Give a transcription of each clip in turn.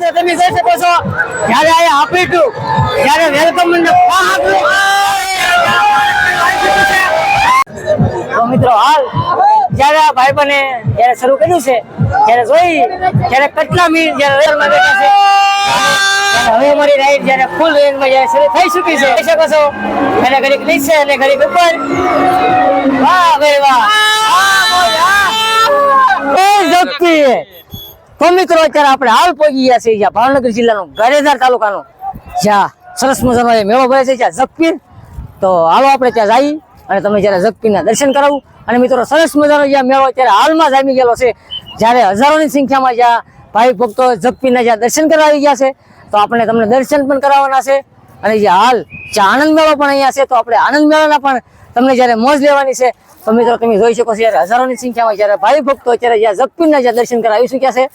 મિત્રો તમે જોઈ શકો છો જ્યારે અહીંયા આપી ટુ જ્યારે વેલકમ તો મિત્રો, હાલ, જ્યારે આ ભાઈ બને જ્યારે શરૂ કર્યું છે. ત્યારે જોઈ, ત્યારે કેટલા મિનિટ જ્યારે બેઠા છે. હવે અમારી રાઈડ જ્યારે ફૂલ રેન્જમાં જ્યારે શરૂ થઈ ચૂકી છે. કહી શકો છો, અને ઘડીક નીચે અને ઘડીક ઉપર. વાહ ભાઈ વાહ. ઝડપી તો મિત્રો અત્યારે આપણે હાલ પહોંચી ગયા છે જ્યાં ભાવનગર જિલ્લાનો ગારેધાર તાલુકાનો, જ્યાં સરસ મજાનો મેળો ભરે છે, જ્યાં જગપીર. તો હાલો આપણે ત્યાં જઈ અને તમે જ્યારે જગપીરના દર્શન કરાવું. અને મિત્રો, સરસ મજાનો જ્યાં મેળો અત્યારે હાલમાં જામી ગયેલો છે, જ્યારે હજારોની સંખ્યામાં જ્યાં ભાઈ ભક્તો જગપીરના જ્યાં દર્શન કરવા આવી ગયા છે, તો આપણે તમને દર્શન પણ કરાવવાના છે. અને જે હાલ જ્યાં આનંદ મેળો પણ અહીંયા છે, તો આપણે આનંદ મેળાના પણ તમને જ્યારે મોજ લેવાની છે, તો મિત્રો, તમે જોઈ શકો છો, જ્યારે હજારોની સંખ્યામાં જ્યારે ભાઈ ભક્તો અત્યારે જ્યાં જગપીરના જ્યાં દર્શન કરવા ચૂક્યા છે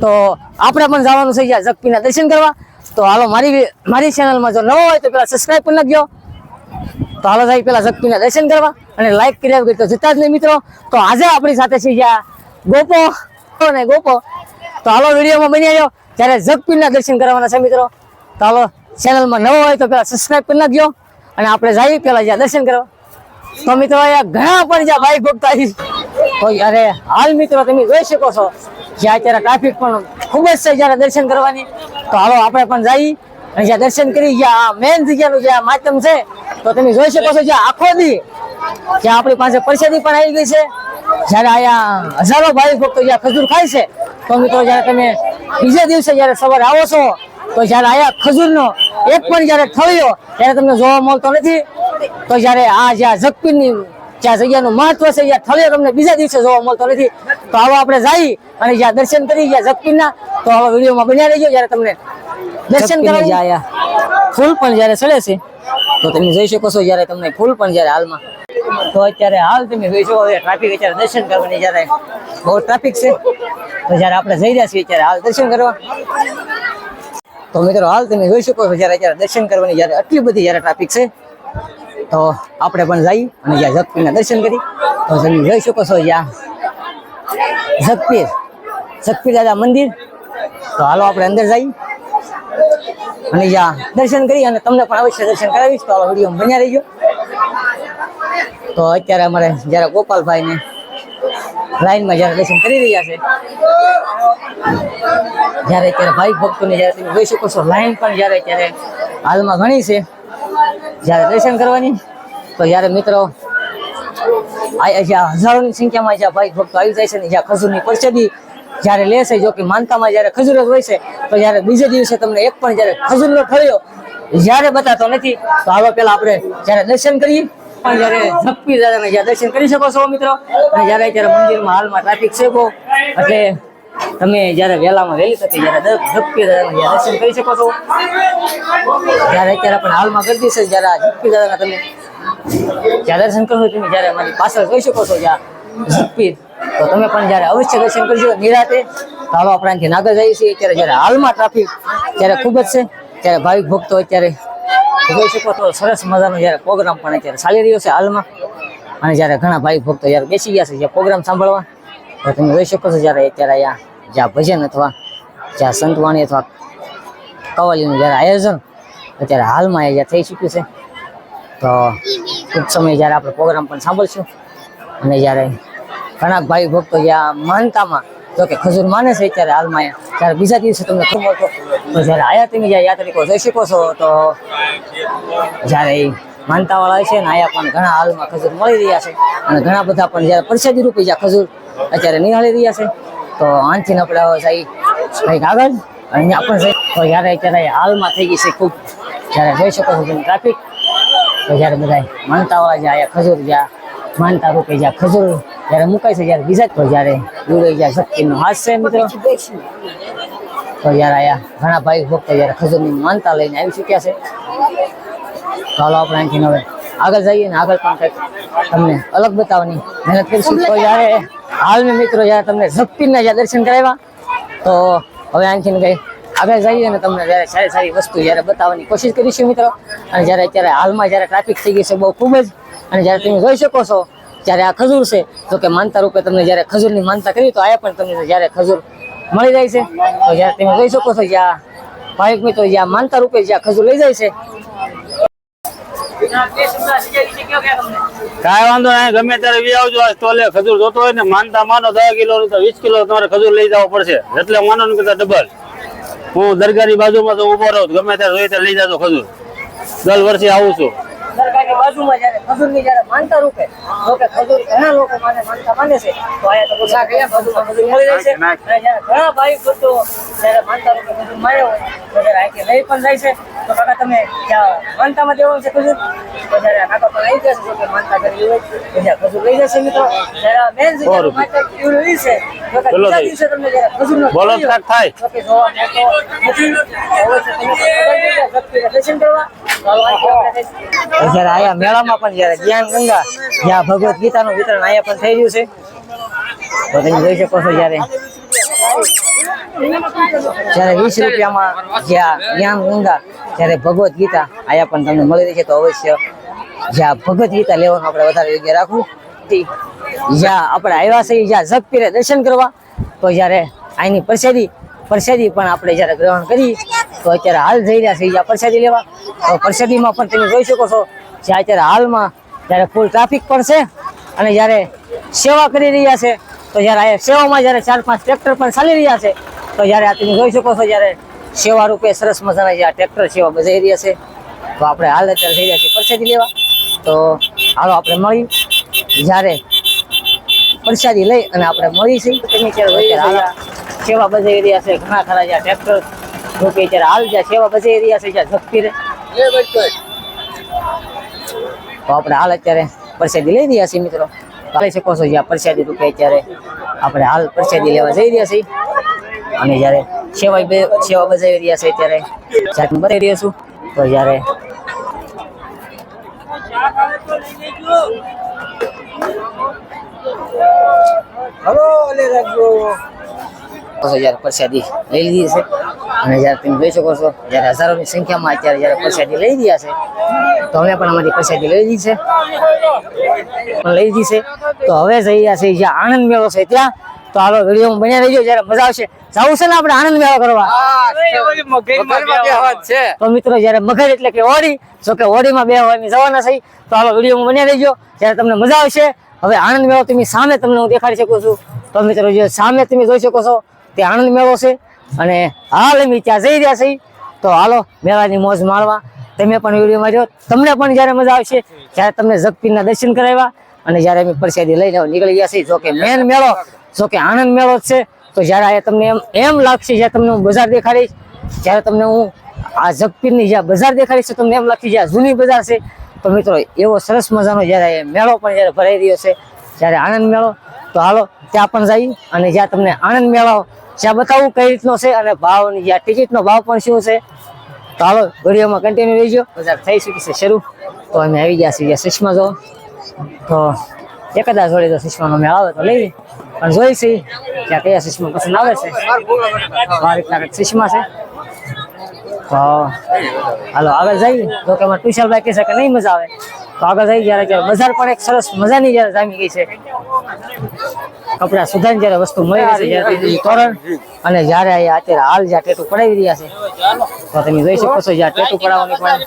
તો આપણે પણ જવાનું છે જ્યાં જગપીના દર્શન કરવા. તો હાલો, મારી મારી ચેનલમાં જો નવો હોય તો પેલા સબસ્ક્રાઈબ પણ નાખજો. તો હાલો સાહેબ પેલા જગપીના દર્શન કરવા અને લાઈક કર્યા તો જતા જ નહીં મિત્રો. તો આજે આપણી સાથે છે જ્યાં ગોપો અને ગોપો. તો હાલો, વિડીયોમાં બની આવ્યો ત્યારે જગપીરના દર્શન કરવાના છે મિત્રો. તો હાલો ચેનલમાં નવો હોય તો પેલા સબસ્ક્રાઈબ કરી નાખજો. અને આપણે જઈએ પેલા જ્યાં દર્શન કરવા. તો મિત્રો, અહીંયા ઘણા પણ જ્યાં ભાઈ ભક્ત આવી યારે હાલ મિત્રો, તમે જોઈ શકો છો. જ્યાં અત્યારે ટ્રાફિક પણ ખૂબ જ છે, જ્યારે દર્શન કરવાની. તો હાલો, આપણે પણ જઈએ અને જ્યાં દર્શન કરી, જ્યાં મેન જગ્યાનું જ્યાં માધ્યમ છે, તો તમે જોઈ શકો છો જ્યાં આખો દી જ્યાં આપણી પાસે પરસેદી પણ આવી ગઈ છે. જ્યારે અહીંયા હજારો ભાઈ ભક્તો જ્યાં ખજૂર ખાય છે, તો મિત્રો, જ્યારે તમે બીજા દિવસે જ્યારે સવારે આવો છો, તો જ્યારે અહીંયા ખજૂરનો એક પણ જ્યારે થળિયો ત્યારે તમને જોવા મળતો નથી. તો જ્યારે આ જ્યાં જગપીરની જ્યાં જગ્યાનું મહત્વ છે જ્યાં થળિયો તમને બીજા દિવસે જોવા મળતો નથી. તો આવો આપણે જઈ અને જ્યાં દર્શન કરી જ્યાં જગપીરના તો આવા વિડીયોમાં બન્યા રહીજો. જ્યારે તમને દર્શન કરી જાય ફૂલ પણ જ્યારે ચડે છે તો તમે જઈ શકો છો. જ્યારે તમને ફૂલ પણ જ્યારે હાલમાં. તો અત્યારે હાલ તમે જોઈ શકો ટ્રાફિક અત્યારે દર્શન કરવાની જ્યારે બહુ ટ્રાફિક છે. તો જ્યારે આપણે જઈ રહ્યા છીએ ત્યારે હાલ દર્શન કરવા. તો મિત્રો હાલ તમે જોઈ શકો છો જ્યારે અત્યારે દર્શન કરવાની જ્યારે આટલી બધી જ્યારે ટ્રાફિક છે. તો આપણે પણ જઈ અને જ્યાં જગપીરના દર્શન કરી. તો તમે જોઈ શકો છો જ્યાં જગપીર જગપીર દાદા મંદિર. તો હાલો આપણે અંદર જઈ અને જ્યાં દર્શન કરી અને તમને પણ અવશ્ય દર્શન કરાવીશ. તો હાલો વીડિયો બન્યા રહીજો. તો અત્યારે અમારે જ્યારે ગોપાલભાઈ ને લાઈનમાં જ્યારે દર્શન કરી રહ્યા છે, જ્યારે અત્યારે ભાઈ ભક્તોની જ્યારે તમે જોઈ શકો છો, લાઈન પણ જ્યારે અત્યારે હાલમાં ઘણી છે. જ્યારે દર્શન કરવાની, તો જ્યારે મિત્રો હજારોની સંખ્યામાં જ્યાં ભાઈ ભક્તો આવી જાય છે ને જ્યાં ખજૂરની પરસેદી જ્યારે લે છે, જો કે માનતામાં જ્યારે ખજૂર જ હોય છે, તો જ્યારે બીજે દિવસે તમને એક પણ જ્યારે ખજૂરનો ઠળ્યો જ્યારે બતાતો નથી, તો હાલો પેલા આપણે જ્યારે દર્શન કરીએ. પણ જ્યારે ઝપકી દાદાને જ્યાં દર્શન કરી શકો છો મિત્રો, અને જ્યારે અત્યારે મંદિરમાં હાલમાં ટ્રાફિક છે એટલે તમે જ્યારે વહેલામાં વહેલી તકે જ્યારે ઝપકી દાદાના દર્શન કરી શકો છો. જ્યારે અત્યારે પણ હાલમાં ગરદી છે, જ્યારે આ ઝપકી દાદાના તમે જ્યાં દર્શન કરશો તમે જ્યારે અમારી પાછળ જોઈ શકો છો, જ્યાં ઝપકી તો તમે પણ જ્યારે અવશ્ય દર્શન કરજો નિરાતે. તો હાલો, આપણે અહીંથી નાગર જઈએ છીએ. અત્યારે જ્યારે હાલમાં ટ્રાફિક ત્યારે ખૂબ જ છે. ત્યારે ભાવિક ભક્તો અત્યારે જોઈ શકો તો સરસ મજાનો જ્યારે પ્રોગ્રામ પણ અત્યારે ચાલી રહ્યો છે હાલમાં. અને જ્યારે ઘણા ભાઈ ભક્તો જ્યારે બેસી ગયા છે જ્યાં પ્રોગ્રામ સાંભળવા, તો તમે જોઈ શકો છો જ્યારે અત્યારે અહીંયા જ્યાં ભજન અથવા જ્યાં સંતવાણી અથવા કવાલીનું જ્યારે આયોજન, અત્યારે હાલમાં અહીંયા થઈ ચૂક્યું છે. તો ટૂંક સમય જ્યારે આપણે પ્રોગ્રામ પણ સાંભળશું અને જ્યારે ઘણા ભાઈ ભક્તો જ્યાં માનતામાં જો કે ખજૂર માને છે અત્યારે હાલમાં ત્યારે બીજા દિવસે તમને ખબર તો જ્યારે આયા તમે જ્યાં યાત્રિકો જઈ શકો છો, તો જ્યારે માનતાવાળા છે ને આયા પણ ઘણા હાલમાં ખજૂર મળી રહ્યા છે. અને ઘણા બધા પણ જ્યારે પ્રસાદી રૂપે જ્યાં ખજૂર અત્યારે નિહાળી રહ્યા છે. તો આનથી આપણે જઈ કંઈક આગળ. અહીંયા પણ જઈ તો જ્યારે અત્યારે હાલમાં થઈ ગઈ છે ખૂબ જ્યારે જોઈ શકો છો તમે ટ્રાફિક તો જ્યારે બધા માનતાવાળા જ્યાં આયા ખજૂર જ્યાં માનતા રૂપે જ્યાં ખજૂર જ્યારે મુકાય છે જ્યારે બીજા તો જ્યારે દૂરે જ્યાં શક્તિનો હાથ છે મિત્રો. તો જયારે આયા ઘણા ભાઈ ભક્તો જ્યારે ખજૂરની માનતા લઈને આવી ચૂક્યા છે. ચાલો આપણે અહીંથી હવે આગળ જઈએ ને આગળ પણ કંઈક તમને અલગ બતાવવાની મહેનત કરીશું. તો જ્યારે હાલમાં મિત્રો જ્યારે તમને શક્તિના જ્યાં દર્શન કરાવ્યા, તો હવે અહીંથી કંઈ આગળ જઈએ અને તમને જ્યારે સારી સારી વસ્તુ જ્યારે બતાવવાની કોશિશ કરીશું મિત્રો. અને જ્યારે અત્યારે હાલમાં જ્યારે ટ્રાફિક થઈ ગઈ છે બહુ ખૂબ જ, અને જ્યારે તમે જોઈ શકો છો જ્યારે આ ખજૂર છે તો કે માનતા રૂપે તમને જ્યારે ખજૂરની માનતા કરી તો આ પણ તમને જ્યારે ખજૂર મળી જાય છે. તો જ્યારે તમે જોઈ શકો છો જ્યાં ભાવિક મિત્રો જ્યાં માનતા રૂપે જ્યાં ખજૂર લઈ જાય છે. કાંઈ વાંધો નહીં ગમે ત્યારે વી આવજો. આ સ્ટોલે ખજૂર જોતો હોય ને માનતા માનો દસ કિલો તો વીસ કિલો તમારે ખજૂર લઈ જવો પડશે. એટલે માનો ને કીધા ડબલ હું દરગાહની બાજુમાં તો ઊભો રહું ગમે ત્યારે જોઈએ ત્યારે લઈ જાજો ખજૂર. દર વર્ષે આવું છું. દરગાહની બાજુમાં જ્યારે ખજૂરની જ્યારે માનતા રૂપે લોકો ખજૂર ઘણા લોકો માને માનતા માને છે. તો અહીંયા તો બધા કયા બાજુમાં ખજૂર મળી જાય છે. અને જ્યારે ઘણા ભાઈ ભક્તો જ્યારે માનતા રૂપે ખજૂર હોય તો જ્યારે અહીંથી લઈ પણ જાય છે. તો કાકા તમે જ્યાં માનતામાં દેવાનું છે કશું? તો જ્યારે કાકા પણ આવી જશે જો કે માનતા કરી હોય તો જ્યાં ખજૂર લઈ જશે મિત્રો? જયારે મેન જગ્યા. માનતા એવું ઈ છે. તો કે બીજા દિવસે તમને જ્યારે ખજૂરનો બોલો થાય. તો કે જોવા મળતો નથી. હવે છે તમે પણ દર્શન કરવા. ચાલો અહીંથી આપણે તો જ્યારે આયા મેળામાં પણ જ્યારે જ્ઞાન ગંગા જ્યાં ભગવત ગીતાનું વિતરણ અહીંયા પણ થઈ ગયું છે. તો તમે જોઈ શકો છો જ્યારે. જ્યારે વીસ રૂપિયામાં જ્યાં જ્ઞાન ગંગા, જ્યારે ભગવદ્ ગીતા અહીંયા પણ તમને મળી રહી છે, તો અવશ્ય જ્યાં ભગવદ્ ગીતા લેવાનું આપણે વધારે યોગ્ય રાખવું. જ્યાં આપણે આવ્યા છીએ, જ્યાં જગપીરે દર્શન કરવા, તો જ્યારે અહીંની પ્રસાદી પ્રસાદી પણ આપણે જ્યારે ગ્રહણ કરી, તો અત્યારે હાલ જઈ રહ્યા છે જ્યાં પ્રસાદી લેવા. તો પ્રસાદીમાં પણ તમે જોઈ શકો છો જ્યાં અત્યારે હાલમાં જ્યારે ફૂલ ટ્રાફિક પણ છે, અને જ્યારે સેવા કરી રહ્યા છે તો જ્યારે આ સેવામાં જ્યારે ચાર પાંચ ટ્રેક્ટર પણ ચાલી રહ્યા છે તો જ્યારે આ તમે જોઈ શકો છો જ્યારે સેવા રૂપે સરસ મજાના જે આ ટ્રેક્ટર સેવા બજાઈ રહ્યા છે તો આપણે હાલ અત્યારે થઈ રહ્યા છીએ પરસાદી લેવા. તો હાલો આપણે મળી. જ્યારે પ્રસાદી લઈ અને આપણે મળી છીએ તમે ત્યારે સેવા બજાઈ રહ્યા છે ઘણા ખરા જ્યાં ટ્રેક્ટર રૂપે અત્યારે હાલ જ્યાં સેવા બજાઈ રહ્યા છે જ્યાં ઝપકી તો આપણે હાલ અત્યારે પરસાદી લઈ રહ્યા છીએ મિત્રો. લઈ શકો છો જ્યાં પ્રસાદી રૂપે અત્યારે આપણે હાલ પ્રસાદી લેવા જઈ રહ્યા છીએ. અને જ્યારે સેવા સેવા બજાવી રહ્યા છે ત્યારે જાતનું બતાવી રહ્યો છું. તો જ્યારે પછી જ્યારે પ્રસાદી લઈ લીધી છે. અને જ્યારે તમે જોઈ શકો છો, જ્યારે હજારોની સંખ્યામાં અત્યારે જ્યારે પ્રસાદી લઈ રહ્યા છે, તો અમે પણ અમારી પ્રસાદી લઈ લીધી છે. પણ લઈ લીધી છે. તો હવે જઈ રહ્યા છે જ્યાં આનંદ મેળો છે ત્યાં. તો હાલો વીડિયો બન્યા રહીજો, જ્યારે મજા આવશે. જવું છે ને આપણે આનંદ મેળો કરવા? તો મિત્રો, જ્યારે મગર એટલે કે હોળી, જો કે હોળીમાં બે હોય જવાના છે, તો હાલો વીડિયો બન્યા રહીજો. જ્યારે તમને મજા આવશે, હવે આનંદ મેળો તમે સામે તમને હું દેખાડી શકું છું. તો મિત્રો સામે તમે જોઈ શકો છો તે આનંદ મેળો છે અને હાલ અમે ત્યાં જઈ રહ્યા છીએ. તો હાલો, મેળાની મોજ માણવા. તમે પણ વિડીયોમાં જો, તમને પણ જ્યારે મજા આવશે જ્યારે તમને જગપીરના દર્શન કરાવ્યા અને જ્યારે અમે પ્રસાદી લઈને નીકળી ગયા છીએ જો કે મેન મેળો જો કે આનંદ મેળો જ છે, તો જ્યારે તમને એમ એમ લાગશે જ્યારે તમને હું બજાર દેખાડીશ, જ્યારે તમને હું આ જગપીરની જ્યાં બજાર દેખાડીશ તમને એમ લાગશે જ્યાં જૂની બજાર છે. તો મિત્રો, એવો સરસ મજાનો જ્યારે મેળો પણ જ્યારે ભરાઈ રહ્યો છે જ્યારે આનંદ મેળો, તો હાલો, ત્યાં પણ જઈ અને જ્યાં તમને આનંદ મેળો જ્યાં બતાવું કઈ રીતનો છે અને ભાવ જ્યાં ટિકિટનો ભાવ પણ શું છે, તો હાલો, વિડીયોમાં કન્ટિન્યુ રહીજો. બજાર થઈ ચૂકી છે શરૂ. તો અમે આવી ગયા છીએ સચમાં જો તો એકાદા જોડે તો સચમાનો મેળ આવે તો લઈ પણ જોઈ છે, ત્યાં કયા સુષ્મા પસંદ આવે છે? આ રીતના સચમાં છે. તો હાલો, આગળ જઈએ. જો કે અમારે ટ્યુશન ભાઈ કહેશે કે નહીં મજા આવે. તો આગળ થઈ જ્યારે જ્યારે બજાર પણ એક સરસ મજાની જ્યારે જામી ગઈ છે. કપડા સુધારી જ્યારે વસ્તુ મળી રહી છે જ્યારે તોરણ અને જ્યારે અહીંયા અત્યારે હાલ જ્યાં ટેટુ પડાવી રહ્યા છે તો તમે જોઈ શકો છો જ્યાં ટેટુ પડાવવાની પણ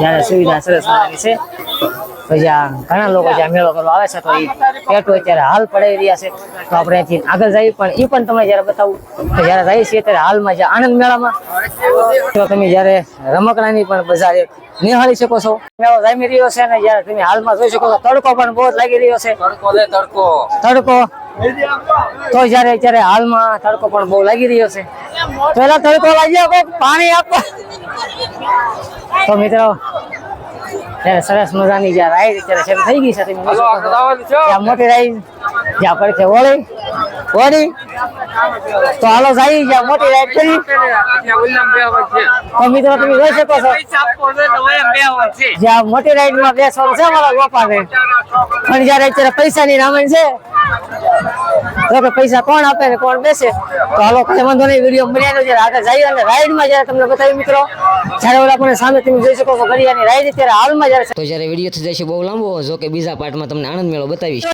જ્યારે સુવિધા સરસ મજાની છે. જ્યાં ઘણા લોકો જ્યાં મેળો કરવા આવે છે તો એ ટેટુ અત્યારે હાલ પડાવી રહ્યા છે. તો આપણે અહીંથી આગળ જઈએ પણ એ પણ તમને જ્યારે બતાવું. કે જ્યારે જઈએ છીએ ત્યારે હાલમાં જ્યાં આનંદ મેળામાં તો તમે જ્યારે રમકડાની પણ બજાર નિહાળી શકો છો. મેળો જામી રહ્યો છે અને જ્યારે તમે હાલમાં જોઈ શકો છો તડકો પણ બહુ જ લાગી રહ્યો છે. તડકો તો જ્યારે અત્યારે હાલમાં તડકો પણ બહુ લાગી રહ્યો છે. પેલા તડકો લાગ્યો પાણી આપો. તો મિત્રો સરસ મજાની જ્યાં રાઈડ અત્યારે શરૂ થઈ ગઈ છે. ત્યાં મોટી રાઈડ જ્યાં પડખે વળી વળી. તો હાલો જાય જ્યાં મોટી રાઈડ કરી. તો મિત્રો તમે જોઈ શકો છો. જ્યાં મોટી રાઈડમાં બેસવાનું છે મારા ગોપાને પણ જયારે અત્યારે પૈસાની રામાયણ છે કે પૈસા કોણ આપે ને કોણ બેસે? તો હાલો કઈ વાંધો નહીં, વીડિયો બન્યા જયારે આગળ જઈએ અને રાઈડમાં જયારે તમને બતાવી મિત્રો, જયારે ઓલા આપણે સામે તમે જોઈ શકો છો ઘડિયાની રાઈડ અત્યારે હાલમાં જયારે તો જયારે વીડિયો થઈ જશે બહુ લાંબો જો કે બીજા પાર્ટમાં તમને આનંદ મેળો બતાવીશ.